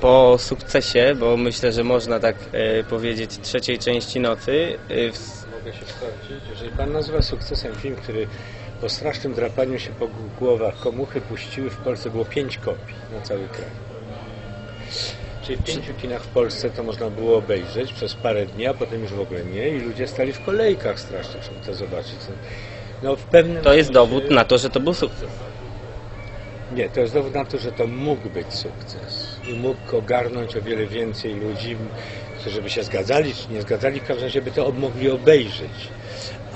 po sukcesie, bo myślę, że można tak e, powiedzieć, trzeciej części nocy, e, w, Mogę się sprawdzić. Jeżeli pan nazywa sukcesem film, który po strasznym drapaniu się po głowach komuchy puściły w Polsce, było pięć kopii na cały kraj. Czyli w pięciu kinach w Polsce to można było obejrzeć przez parę dni, a potem już w ogóle nie i ludzie stali w kolejkach strasznych, żeby to zobaczyć. No, w pewnym to jest sensie- dowód na to, że to był sukces. Nie, to jest dowód na to, że to mógł być sukces i mógł ogarnąć o wiele więcej ludzi, którzy by się zgadzali czy nie zgadzali, w każdym razie by to mogli obejrzeć.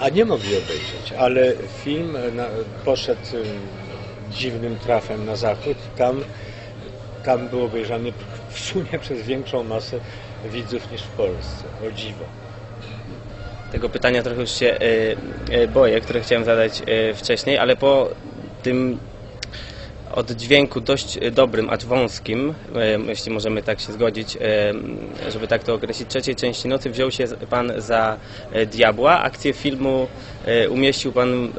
A nie mogli obejrzeć, ale film na, poszedł dziwnym trafem na zachód. Tam, tam był obejrzany w sumie przez większą masę widzów niż w Polsce. O dziwo. Tego pytania trochę już się e, e, boję, które chciałem zadać e, wcześniej, ale po tym oddźwięku dość e, dobrym, acz wąskim, e, jeśli możemy tak się zgodzić, e, żeby tak to określić, trzeciej części nocy wziął się Pan za Diabła. Akcję filmu umieścił Pan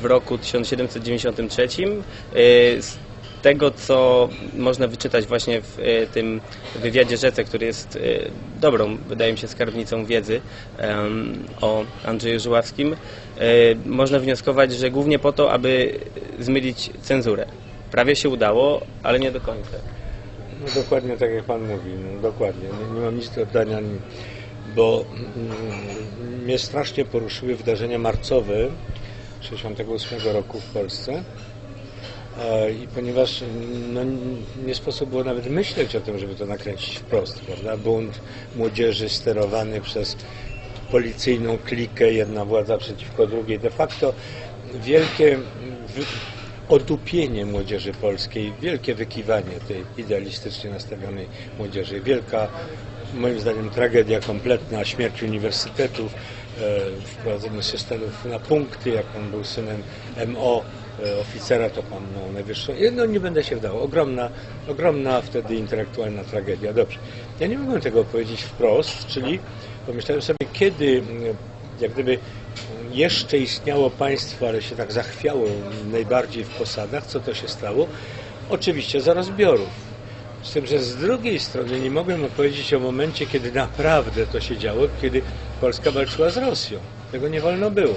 w roku 1793. E, Z tego, co można wyczytać właśnie w tym wywiadzie Rzece, który jest dobrą, wydaje mi się, skarbnicą wiedzy o Andrzeju Żuławskim, e, można wnioskować, że głównie po to, aby zmylić cenzurę. Prawie się udało, ale nie do końca. No dokładnie tak jak Pan mówi, no dokładnie. Nie, mam nic do oddania, bo mm, mnie strasznie poruszyły wydarzenia marcowe 68 roku w Polsce. E, I ponieważ no, nie sposób było nawet myśleć o tym, żeby to nakręcić wprost, prawda? Bunt młodzieży sterowany przez policyjną klikę, jedna władza przeciwko drugiej. De facto wielkie odupienie młodzieży polskiej, wielkie wykiwanie tej idealistycznie nastawionej młodzieży, wielka, moim zdaniem, tragedia kompletna, śmierć uniwersytetów, e, wprowadzenie systemów na punkty, jak on był synem MO, e, oficera, to pan miał najwyższą. No nie będę się wdał. Ogromna, ogromna wtedy intelektualna tragedia. Dobrze. Ja nie mogłem tego powiedzieć wprost, czyli pomyślałem sobie, kiedy jak gdyby jeszcze istniało państwo, ale się tak zachwiało najbardziej w posadach, co to się stało? Oczywiście za rozbiorów. Z tym, że z drugiej strony nie mogłem opowiedzieć o momencie, kiedy naprawdę to się działo, kiedy Polska walczyła z Rosją. Tego nie wolno było.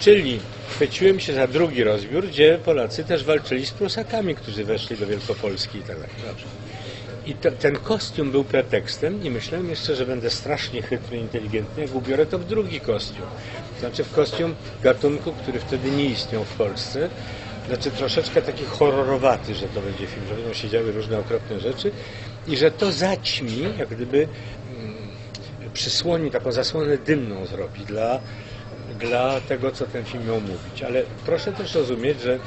Czyli chwyciłem się za drugi rozbiór, gdzie Polacy też walczyli z Prusakami, którzy weszli do Wielkopolski i tak dalej. I to, ten kostium był pretekstem i myślałem jeszcze, że będę strasznie chytry, inteligentny, jak ubiorę to w drugi kostium. Znaczy w kostium gatunku, który wtedy nie istniał w Polsce. Znaczy troszeczkę taki horrorowaty, że to będzie film, że będą się działy różne okropne rzeczy i że to zaćmi, jak gdyby mm, przysłoni, taką zasłonę dymną zrobi dla, dla tego, co ten film miał mówić. Ale proszę też rozumieć, że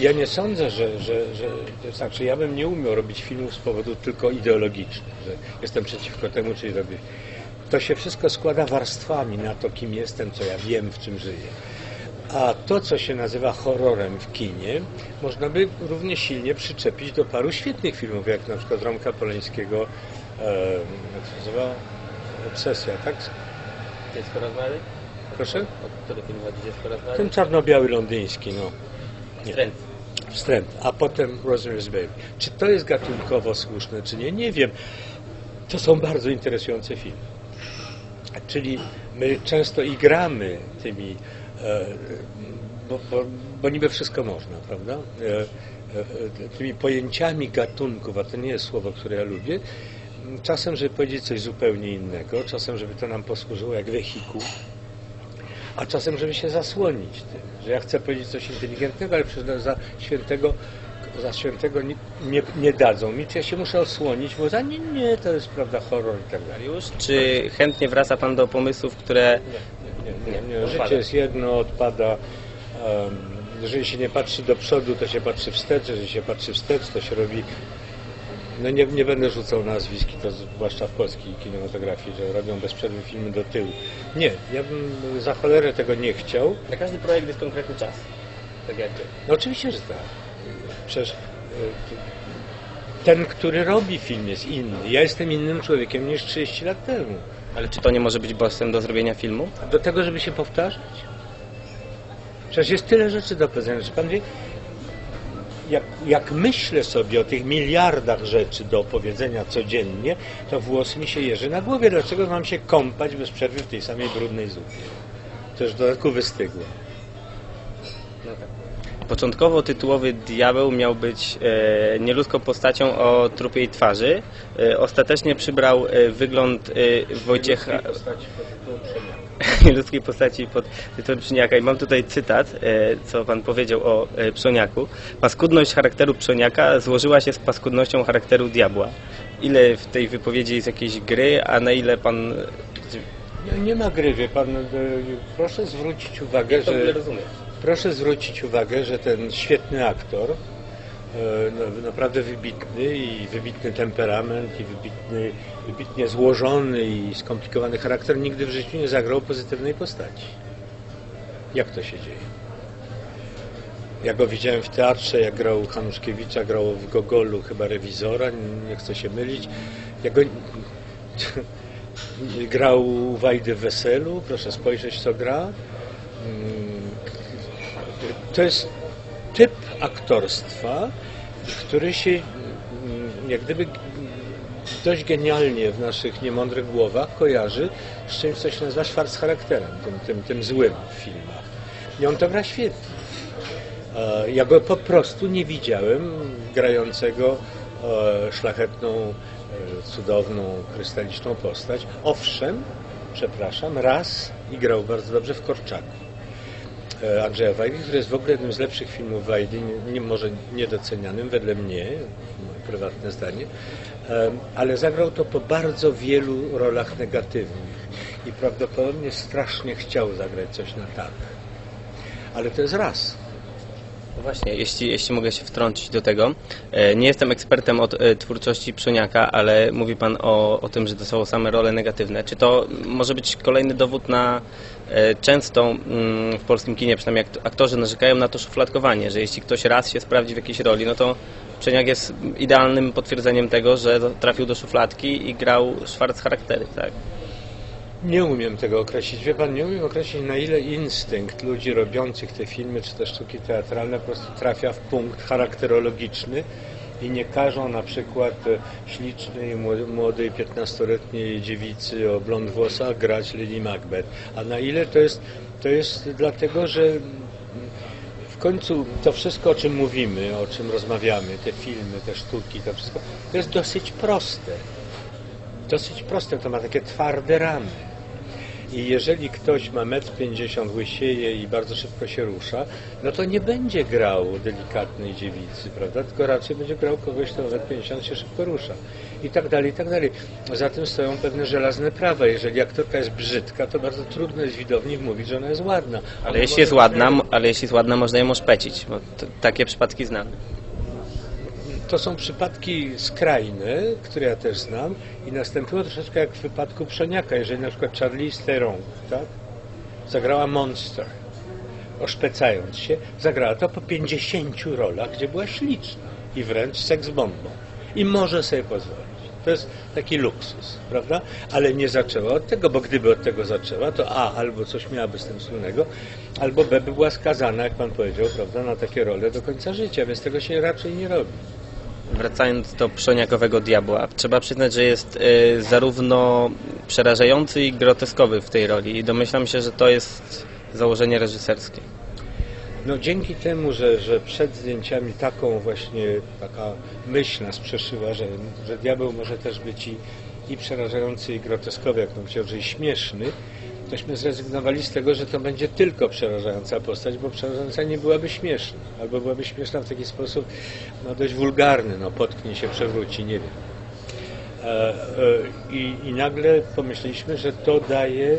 ja nie sądzę, że, że, że to znaczy ja bym nie umiał robić filmów z powodu tylko ideologicznych, że jestem przeciwko temu, czyli robię. To się wszystko składa warstwami na to, kim jestem, co ja wiem, w czym żyję. A to, co się nazywa horrorem w kinie, można by równie silnie przyczepić do paru świetnych filmów, jak na przykład Romka Poleńskiego, e, jak się nazywa? Obsesja, tak? Dziecko rozmawiali? Proszę? O który film chodzi? Dziecko rozmawiali? Ten czarno-biały londyński, no. Wstręt. wstręt, a potem Rosemary's Baby. Czy to jest gatunkowo słuszne, czy nie? Nie wiem. To są bardzo interesujące filmy. Czyli my często igramy tymi, e, bo, bo, bo niby wszystko można, prawda? E, e, tymi pojęciami gatunków, a to nie jest słowo, które ja lubię, czasem, żeby powiedzieć coś zupełnie innego, czasem, żeby to nam posłużyło jak wehikuł, a czasem, żeby się zasłonić tym, że ja chcę powiedzieć coś inteligentnego, ale przecież za świętego, za świętego nie, nie, nie dadzą mi, czy ja się muszę osłonić, bo za nie, nie, to jest prawda horror i tak dalej. Już? Czy chętnie wraca Pan do pomysłów, które... Nie, nie, nie, nie. Odpada. Życie jest jedno, odpada. em, jeżeli się nie patrzy do przodu, to się patrzy wstecz, jeżeli się patrzy wstecz, to się robi no nie, nie będę rzucał nazwisk, to zwłaszcza w polskiej kinematografii, że robią bezprzerwnie filmy do tyłu. Nie, ja bym za cholerę tego nie chciał. Na każdy projekt jest konkretny czas. Tak jakby. No oczywiście, że tak. Przecież y, ten, który robi film jest inny. Ja jestem innym człowiekiem niż 30 lat temu. Ale czy to nie może być bodźcem do zrobienia filmu? Do tego, żeby się powtarzać. Przecież jest tyle rzeczy do powiedzenia, że pan wie, jak, jak myślę sobie o tych miliardach rzeczy do opowiedzenia codziennie, to włos mi się jeży na głowie. Dlaczego mam się kąpać bez przerwy w tej samej brudnej zupie? To już w dodatku wystygła. Początkowo tytułowy Diabeł miał być e, nieludzką postacią o trupiej twarzy. E, ostatecznie przybrał e, wygląd e, Wojciecha... ludzkiej postaci pod tytułem Pszeniaka. I mam tutaj cytat, e, co pan powiedział o e, Pszoniaku. Paskudność charakteru Pszoniaka złożyła się z paskudnością charakteru diabła. Ile w tej wypowiedzi jest jakiejś gry, a na ile pan... Nie, nie ma gry, wie pan. e, Proszę zwrócić uwagę, że... Proszę zwrócić uwagę, że ten świetny aktor, naprawdę wybitny i wybitny temperament i wybitny, wybitnie złożony i skomplikowany charakter nigdy w życiu nie zagrał pozytywnej postaci. Jak to się dzieje? Ja go widziałem w teatrze, jak grał Hanuszkiewicza, grał w Gogolu chyba rewizora, nie chcę się mylić. Ja go... grał Wajdy w Weselu, proszę spojrzeć co gra. Mm, to jest typ aktorstwa, który się mm, jak gdyby dość genialnie w naszych niemądrych głowach kojarzy z czymś, co się nazywa charakterem, tym, tym, tym złym w filmach. I on to gra świetnie. E, Ja go po prostu nie widziałem grającego e, szlachetną, e, cudowną, krystaliczną postać. Owszem, przepraszam, raz i grał bardzo dobrze w Korczaku. E, Andrzeja Wajdy, który jest w ogóle jednym z lepszych filmów Wajdy, nie, może niedocenianym wedle mnie, moje prywatne zdanie, e, ale zagrał to po bardzo wielu rolach negatywnych i prawdopodobnie strasznie chciał zagrać coś na tak. Ale to jest raz. No Właśnie, jeśli, jeśli mogę się wtrącić do tego. E, Nie jestem ekspertem od e, twórczości Pszoniaka, ale mówi Pan o, o tym, że to są same role negatywne. Czy to może być kolejny dowód na e, często mm, w polskim kinie, przynajmniej akt- aktorzy narzekają na to szufladkowanie, że jeśli ktoś raz się sprawdzi w jakiejś roli, no to Pszeniak jest idealnym potwierdzeniem tego, że trafił do szufladki i grał szwarc charaktery, tak? Nie umiem tego określić. Wie pan, nie umiem określić na ile instynkt ludzi robiących te filmy czy te sztuki teatralne po prostu trafia w punkt charakterologiczny i nie każą na przykład e, ślicznej, mło- młodej, 15-letniej dziewicy o blond włosach grać Lady Macbeth. A na ile to jest, to jest dlatego, że w końcu to wszystko, o czym mówimy, o czym rozmawiamy, te filmy, te sztuki, to wszystko, to jest dosyć proste dosyć proste, to ma takie twarde ramy. I jeżeli ktoś ma 1,50 m, łysieje i bardzo szybko się rusza, no to nie będzie grał delikatnej dziewicy, prawda? Tylko raczej będzie grał kogoś, kto 1,50 m się szybko rusza. I tak dalej, i tak dalej. Za tym stoją pewne żelazne prawa. Jeżeli aktorka jest brzydka, to bardzo trudno jest widowni wmówić, że ona jest ładna. Ale jeśli jest ładna, ale jeśli jest ładna, można ją oszpecić, bo takie przypadki znam. To są przypadki skrajne, które ja też znam i następują troszeczkę jak w wypadku Przeniaka. Jeżeli na przykład Charlize Theron tak, zagrała Monster, oszpecając się, zagrała to po 50 rolach, gdzie była śliczna i wręcz seks bombą. I może sobie pozwolić. To jest taki luksus, prawda? Ale nie zaczęła od tego, bo gdyby od tego zaczęła, to A, albo coś miałaby z tym wspólnego, albo B, by była skazana, jak pan powiedział, prawda, na takie role do końca życia, więc tego się raczej nie robi. Wracając do pszoniakowego diabła, trzeba przyznać, że jest e, zarówno przerażający i groteskowy w tej roli i domyślam się, że to jest założenie reżyserskie. No dzięki temu, że, że przed zdjęciami taką właśnie taka myśl nas przeszyła, że, że diabeł może też być i, i przerażający, i groteskowy, jak bym chciał, że i śmieszny, tośmy zrezygnowali z tego, że to będzie tylko przerażająca postać, bo przerażająca nie byłaby śmieszna, albo byłaby śmieszna w taki sposób no, dość wulgarny, no potknie się, przewróci, nie wiem. E, e, I, I nagle pomyśleliśmy, że to daje e,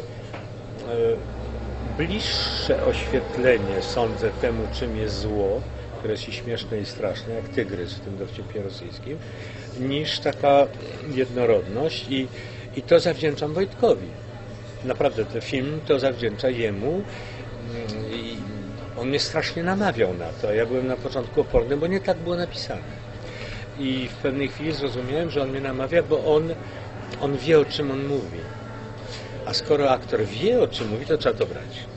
bliższe oświetlenie, sądzę, temu, czym jest zło, które jest i śmieszne i straszne, jak tygrys w tym dowcipie rosyjskim, niż taka jednorodność i, i to zawdzięczam Wojtkowi. Naprawdę, ten film to zawdzięcza jemu mm, i on mnie strasznie namawiał na to. Ja byłem na początku oporny, bo nie tak było napisane. I w pewnej chwili zrozumiałem, że on mnie namawia, bo on, on wie, o czym on mówi. A skoro aktor wie, o czym mówi, to trzeba to brać.